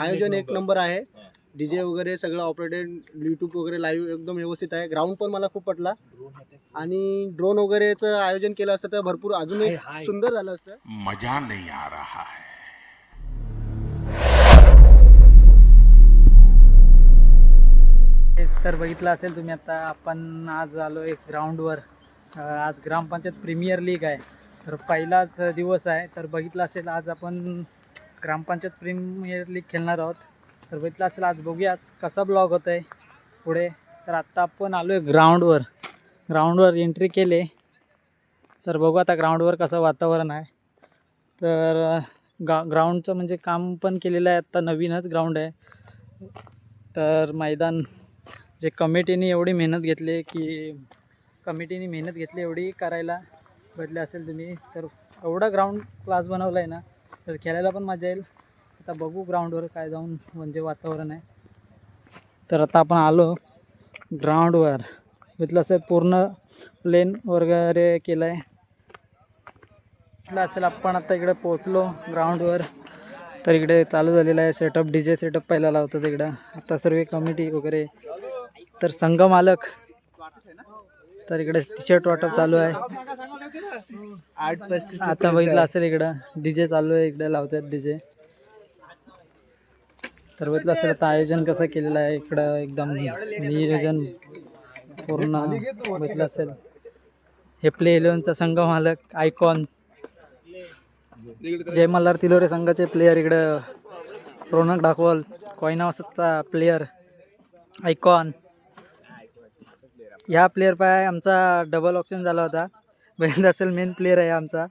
आयोजन एक नंबर. आहे. डीजे वगैरे सगळं ऑपरेटेड युट्यूब वगैरे लाईव्ह एकदम व्यवस्थित आहे. ग्राउंड पण मला खूप पटला. आणि ड्रोन वगैरेचं आयोजन केलं असतं तर भरपूर अजून एक सुंदर झालं असतं. मजा नहीं आ रहा है. तेच तर बघितलं असेल तुम्ही आता. आपण आज आलो एक ग्राउंडवर आज ग्रामपंचायत प्रीमियर लीग आहे. तर पहिलाच दिवस आहे. तर बघितलं असेल आज आपण ग्रामपंचायत प्रीमियर लीग खेळणार आहोत. तर बघितलं असेल आज बघूया आज कसा ब्लॉग होत आहे पुढे. तर आत्ता आपण आलो आहे ग्राउंडवर ग्राउंडवर एंट्री केले. तर बघू आता ग्राउंडवर कसं वातावरण आहे. तर गा ग्राउंडचं म्हणजे काम पण केलेलं आहे. आत्ता नवीनच ग्राउंड आहे. तर मैदान जे कमिटीने एवढी मेहनत घेतली की कमिटीने मेहनत घेतली एवढी करायला. बदले असेल तुम्ही. तर एवढा ग्राउंड क्लास बनवला आहे ना. तर खेळायला पण मजा येईल. आता बघू ग्राउंडवर काय जाऊन म्हणजे वातावरण आहे. तर आता आपण आलो ग्राउंडवर इथलं असं पूर्ण प्लेन वगैरे केलं आहे इथलं असेल आपण आता इकडे पोचलो ग्राउंडवर तर इकडे चालू झालेलं आहे सेटअप डी जे सेटअप पहिला लावतो तिकडं आता सर्व कमिटी वगैरे. तर संघ मालक. तर इकडे टी शर्ट वाटप चालू आहे. आता बघितलं असेल इकडं. डी जे चालू आहे इकडे लावतात डी जे तर बघितलं असेल आता आयोजन कसं केलेलं आहे इकडं एकदम नियोजन पूर्ण बघितलं असेल. हे प्ले इलेव्हनचा संघ मालक आयकॉन जय मल्हार तिलोरे संघाचे प्लेयर इकडं. रोनक डाकवल कोयनावसचा प्लेयर आयकॉन ह्या प्लेयर पाय आमचा डबल ऑप्शन झाला होता. महेंद्र असेल मेन प्लेयर आहे आमचा.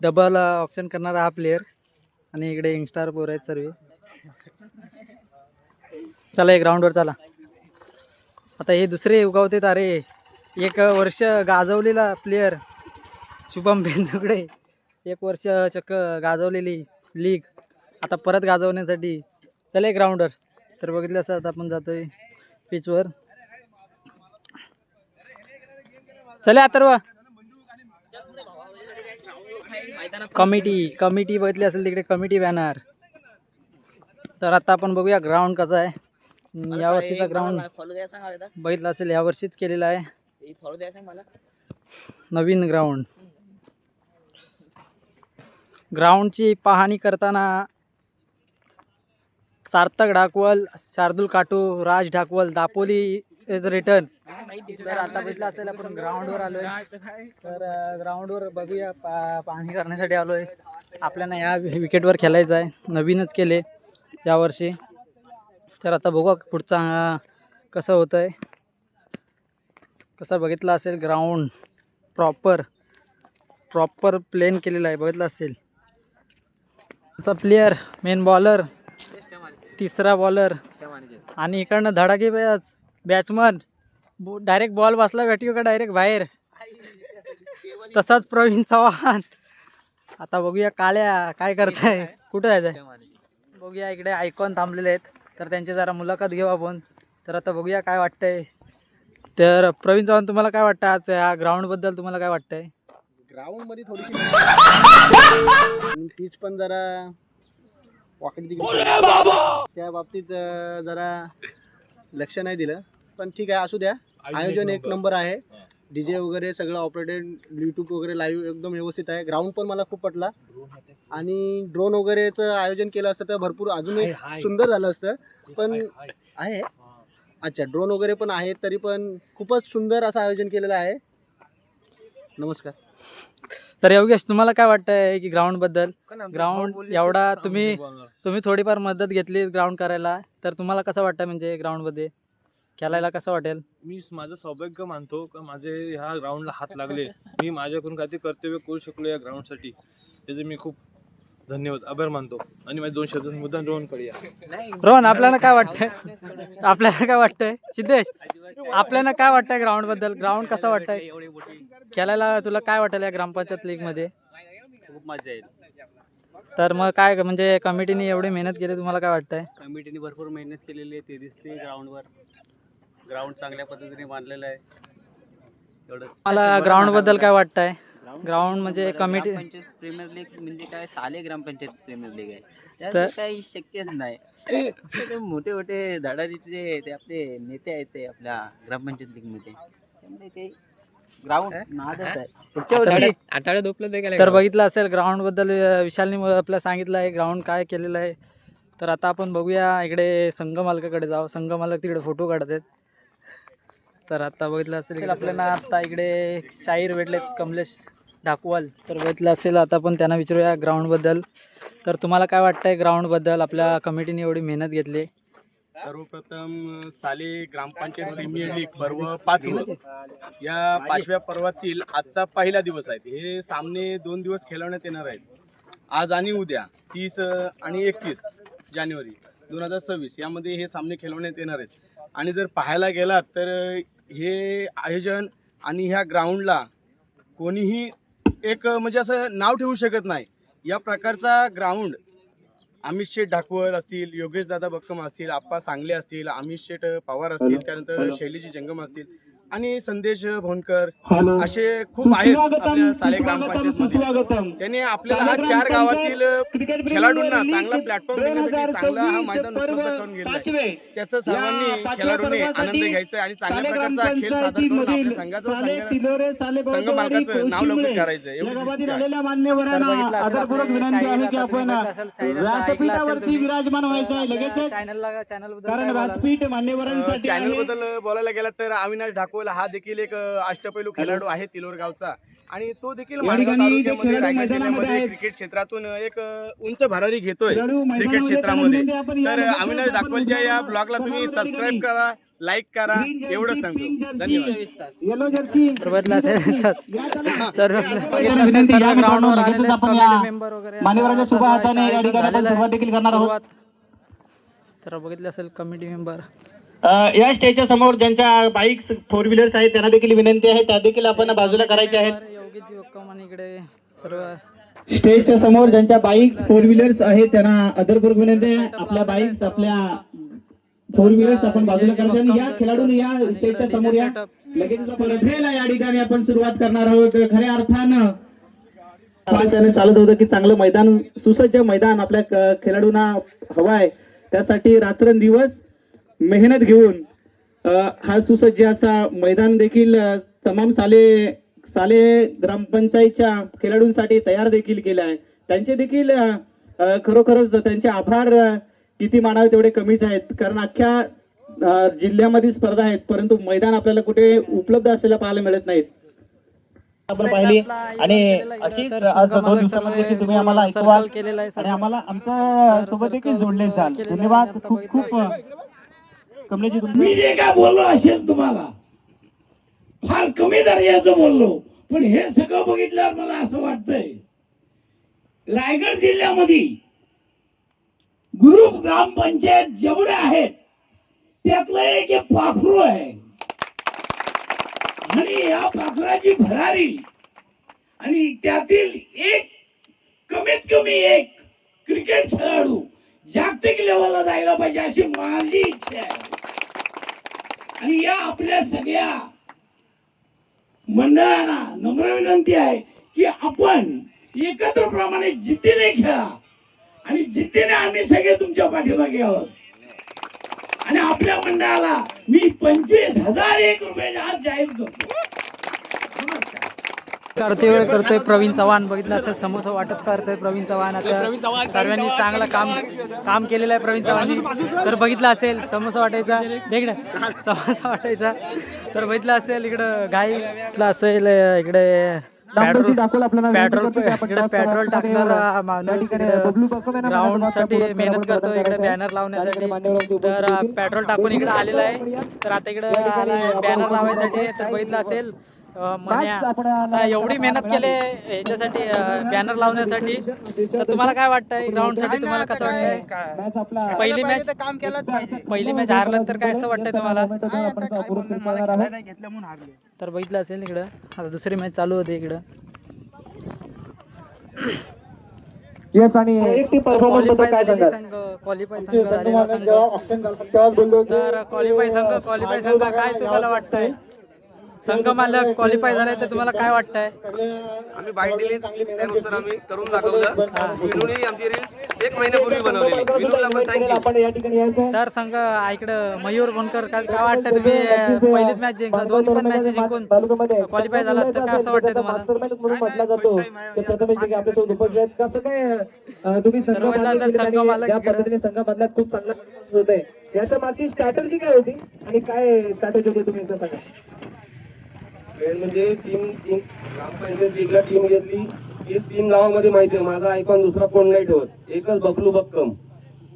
डबल ऑप्शन uh, करणारा हा प्लेयर आणि इकडे यंगस्टार पोर आहेत सर्व. चला एक ग्राउंडवर चला. आता हे दुसरे उगावतेत अरे एक वर्ष गाजवलेला प्लेयर शुभम बेंदुकडे. एक वर्ष चक्क गाजवलेली लीग आता परत गाजवण्यासाठी. चला एक ग्राउंडवर तर बघितलं असं आता आपण जातोय पिचवर चले अथर्व कमिटी कमिटी बघितली असेल तिकडे कमिटी बॅनर. तर आता आपण बघूया ग्राउंड कसा आहे. अं, या वर्षीचा ग्राउंड बघितलं असेल या वर्षीच केलेला आहे. नवीन ग्राउंड ग्राउंडची पाहणी करताना सार्थक ढाकवल शार्दुल काटू राज ढाकवल दापोली इज रिटर्न तर आता बघितलं असेल आपण ग्राउंडवर आलोय. तर ग्राउंडवर बघूया पा पाहणी करण्यासाठी आलोय. आपल्याला या विकेटवर खेळायचं आहे. नवीनच केले यावर्षी तर आता बघू पुढचा कसं होतं आहे कसं बघितलं असेल ग्राउंड प्रॉपर प्रॉपर प्लेन केलेला आहे. बघितलं असेल. आमचा प्लेयर मेन बॉलर तिसरा बॉलर आणि इकडनं धडाके बॅच बॅट्समन डायरेक्ट बॉल बसला भेटी का डायरेक्ट बाहेर? तसाच प्रवीण चव्हाण. आता बघूया काळ्या काय करताय. कुठं आहे ते? बघूया इकडे आयकॉन थांबलेले आहेत. तर त्यांची जरा मुलाखत घेऊ आपण. तर आता बघूया काय वाटतंय. तर प्रवीण चव्हाण तुम्हाला काय वाटतं आज? या ग्राउंडबद्दल तुम्हाला काय वाटतंय? ग्राउंडमध्ये थोडीशी पीच पण जरा वाकडी तिकडे त्या बाबतीत जरा लक्ष नाही दिलं. पण ठीक आहे असू द्या. आयोजन एक नंबर. आहे. डीजे वगैरे सगळं ऑपरेटेड युट्यूब वगैरे लाईव्ह एकदम व्यवस्थित आहे. ग्राउंड पण मला खूप पटला. आणि ड्रोन वगैरेचं आयोजन केलं असतं तर भरपूर अजून एक सुंदर झालं असतं. पण आहे. अच्छा ड्रोन वगैरे पण आहे तरी पण खूपच सुंदर असं आयोजन केलेलं आहे. नमस्कार. तर योगेश तुम्हाला काय वाटतंय की ग्राउंडबद्दल? ग्राउंड एवढा तुम्ही तुम्ही थोडीफार मदत घेतली ग्राउंड करायला. तर तुम्हाला कसं वाटतं म्हणजे ग्राउंडमध्ये? खेळायला कसं वाटेल? मी माझं सौभाग्य मानतो का माझे ह्या ग्राउंडला हात लागले. मी माझ्याकडून काहीतरी कर्तव्य करू शकलो या ग्राउंडसाठी त्याचे मी खूप धन्यवाद. आभार मानतो. आणि माझे दोन शब्द मुद्दा ड्रोन करूया रोहन आपल्याला काय वाटतंय? आपल्याला काय वाटतंय? सिद्धेश आपल्याला काय वाटतंय ग्राउंडबद्दल? ग्राउंड कसं वाटतंय? खेळायला तुला काय वाटेल या ग्रामपंचायत लीगमध्ये? खूप मजा येईल. तर मग काय म्हणजे कमिटीने एवढी मेहनत केली तुम्हाला काय वाटतंय? कमिटीने भरपूर मेहनत केलेली आहे ते दिसते ग्राउंडवर ग्राउंड चांगल्या पद्धतीने बांधलेलं आहे. मला ग्राउंडबद्दल काय वाटतंय? ग्राउंड म्हणजे कमिटी प्रीमियर लीग म्हणजे काय साले ग्रामपंचायत प्रीमियर लीग आहे. तर- त्यात काही शक्यच नाही. ते मोठे मोठे धडाडीचे ते आपले नेते आहेत ते आपल्या ग्रामपंचायत लीगमध्ये. त्यामुळे ते ग्राउंड नादच आहे. पुढच्या वर्षी तर बघितलं असेल ग्राउंडबद्दल विशालने आपल्याला सांगितलं आहे ग्राउंड काय केलेलं आहे. तर आता आपण बघूया इकडे संघ मालकाकडे जाऊ. संघ मालक तिकडे फोटो काढत आहेत. तर आता बघितलं असेल आपल्याला आता इकडे शाहीर भेटलेत कमलेश ढाकवाल. तर बघितलं असेल आता आपण त्यांना विचारूया ग्राउंडबद्दल तर तुम्हाला काय वाटतंय ग्राउंडबद्दल आपल्या कमिटीने एवढी मेहनत घेतली. सर्वप्रथम साली ग्रामपंचायत प्रीमियर लीग पर्व पाचवं या पाचव्या पर्वातील आजचा पहिला दिवस आहे. हे सामने दोन दिवस खेळवण्यात येणार आहेत. आज आणि उद्या तीस आणि एकतीस जानेवारी दोन हजार सव्वीस. यामध्ये हे सामने खेळवण्यात येणार आहेत. आणि जर पाहायला गेलात तर हे आयोजन आणि ह्या ग्राउंडला कोणीही एक म्हणजे असं नाव ठेवू शकत नाही. या प्रकारचा ग्राउंड अमित शेठ ढाकवळ असतील योगेश दादा बक्कम असतील आप्पा सांगले असतील अमित शेठ पवार असतील त्यानंतर शैलीजी जंगम असतील आणि संदेश भोनकर असे खूप आहेत आपल्या साले ग्रामपंचायत त्यांनी आपल्याला हा चार गावातील खेळाडूंना चांगला प्लॅटफॉर्म देण्यासाठी चांगला हा मैदान उपलब्ध करून गेला त्याचं सर्वांनी खेळाडूंनी आनंद घ्यायचा आहे आणि चांगल्या प्रकारचा खेळ सादर संघाचं संघ मालकाचं नाव लवकर करायचं एवढी विनंती आहे. ऐकलं असेल तुम्ही. विराजमान व्हायचं आहे. चॅनलला चॅनल कारण व्यासपीठ मान्यवरांसाठी चॅनल. बद्दल बोलायला गेला तर अविनाश ढाकोल हा देखील एक अष्टपैलू खेळाडू आहे तिलोर गावचा. आणि तो देखील या माणगाव ठिकाणी जे तालुक्यामध्ये खेळाडू रायगड मैदानामध्ये जिल्ह्यामध्ये आहेत. क्रिकेट क्षेत्रातून एक उंच भरारी घेतोय क्रिकेट क्षेत्रामध्ये. तर अविनाश आपण ढाकोलच्या या. ब्लॉगला तुम्ही सबस्क्राईब करा लाईक करा pink सांगतो. धन्यवाद. येलो जर्सी तर बघितलं असेल कमिटी मेंबर या स्टेजच्या समोर ज्यांच्या बाईक्स फोर व्हीलर्स आहेत त्यांना देखील विनंती आहे. त्या देखील आपण बाजूला करायच्या आहेत. स्टेजच्या समोर ज्यांच्या बाईक्स फोर व्हीलर्स आहेत त्यांना अदरपूर्वक विनंती आहे. आपल्या बाईक्स आपल्या फोर व्हीलर्स आपण बाजूला करायच्या आणि या खेळाडूंनी या स्टेजच्या समोर या लगेच या ठिकाणी आपण सुरुवात करणार आहोत. खऱ्या अर्थानं त्याने चालत होतं की चांगलं मैदान सुसज्ज मैदान आपल्या खेळाडूंना हवं आहे त्यासाठी रात्रंदिवस मेहनत घेऊन हा सुसज्ज असा मैदान देखील तमाम साले साले ग्रामपंचायतच्या खेळाडूंसाठी तयार देखील केलं आहे. त्यांचे देखील खरोखरच त्यांचे आभार किती मानावे तेवढे कमीच आहेत. कारण अख्ख्या जिल्ह्यामध्ये स्पर्धा आहेत परंतु मैदान आपल्याला कुठे उपलब्ध असलेला पाहायला मिळत नाहीत. आपण पाहिली. आणि अशीच आज दोन दिवसामध्ये देखील तुम्ही आम्हाला ऐकवाल आणि. आम्हाला आमच्यासोबत देखील जोडले जाल. धन्यवाद. खूप खूप कमलेजी मी जे काय बोललो असेल तुम्हाला फार कमी दर्जाचं बोललो पण हे सगळं बघितल्यावर मला असं वाटतंय रायगड जिल्ह्यामध्ये ग्रुप ग्रामपंचायत जेवढे आहेत त्यातलं एक हे पाखरू आहे. आणि या पाखराची भरारी आणि त्यातील एक कमीत कमी एक क्रिकेट खेळाडू जागतिक लेवलला जायला पाहिजे अशी माझी इच्छा आहे. आणि या आपल्या सगळ्या मंडळाला नम्र विनंती आहे की आपण एकत्र प्रमाणे जिद्दीने खेळा. आणि जिद्दीने आम्ही सगळे तुमच्या पाठीमागे आहोत. आणि आपल्या मंडळाला मी पंचवीस हजार एक रुपये आज जाहीर करतो. करतोय करतोय. प्रवीण चव्हाण बघितलं असेल समोसा वाटप करतोय प्रवीण चव्हाण. आता सर्वांनी चांगलं काम काम केलेलं आहे प्रवीण चव्हाणनी. तर बघितलं असेल समोसा वाटायचा. इकडे समोसा वाटायचा. तर बघितलं असेल इकडं गाईतलं असेल इकडे पेट्रोल पेट्रोल पेट्रोल टाकणार माणूस ग्राउंडसाठी मेहनत करतो इकडे बॅनर लावण्यासाठी. तर पेट्रोल टाकून इकडे आलेला आहे. तर आता इकडे बॅनर लावायसाठी तर बघितलं असेल मन्या एवढी मेहनत केली याच्यासाठी बॅनर लावण्यासाठी. तर तुम्हाला काय वाटतंय? ग्राउंडसाठी तुम्हाला कसं वाटतंय? पहिली मॅच काम पाहिजे. पहिली मॅच हारलं तर काय असं वाटतंय तुम्हाला? तर बघितलं असेल इकडं. आता दुसरी मॅच चालू होते इकडं. येस आणि परफॉर्मन्सबद्दल काय सांगाल? क्वालिफाय संघ क्वालिफाय संघ. काय तुम्हाला वाटतंय? संघ मालक क्वालिफाय झालाय तर तुम्हाला काय वाटतंय? आम्ही बाईट दिली. त्यानुसार आम्ही करून दाखवलं. विनूने आमची रील्स एक महिन्यापूर्वी बनवलेली. विनूला पण थँक्यू तर संघ इकडं मयूर बनकर काय काय वाटतं तुम्ही? पहिलीच मॅच जिंकला दोन पण मॅच जिंकून क्वालिफाय झाला तर काय असं वाटतं तुम्हाला. पद्धतीने संघ बांधल्यात खूप चांगला होत आहे याच्या मागची स्ट्रॅटर्जी काय होती? आणि काय स्ट्रॅटर्जी होती तुम्ही एकदा सांगा? मेन म्हणजे टीम टीम ग्रामपंचायत लीगला टीम घेतली ही तीन गावामध्ये माहिती आहे. माझा आयकॉन दुसरा कोण नाही ठेवत. एकच बकलू बक्कम.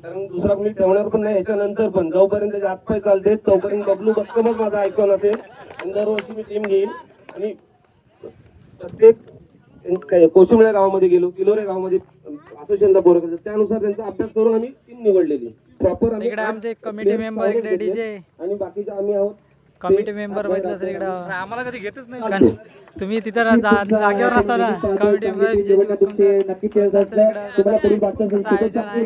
कारण दुसरा कोणी ठेवणार पण नाही याच्यानंतर पण. जोपर्यंत त्याचे हातपाय चालते तोपर्यंत बबलू बक्कमच माझा आयकॉन असेल. आणि दरवर्षी मी टीम घेईन. आणि प्रत्येक कोशिमळे गावामध्ये गेलो किलोरे गावामध्ये असोसिएशनला बोर त्यानुसार त्यांचा अभ्यास करून आम्ही टीम निवडलेली. प्रॉपर इकडे आमचे कमिटी मेंबर आणि बाकीचे आम्ही आहोत. कमिटी मेंबर बघितलं असेल इकडं. आम्हाला कधी घेतच नाही. तुम्ही तिथं जागेवर असता ना कमिटी मेंबर आयोजन आहे?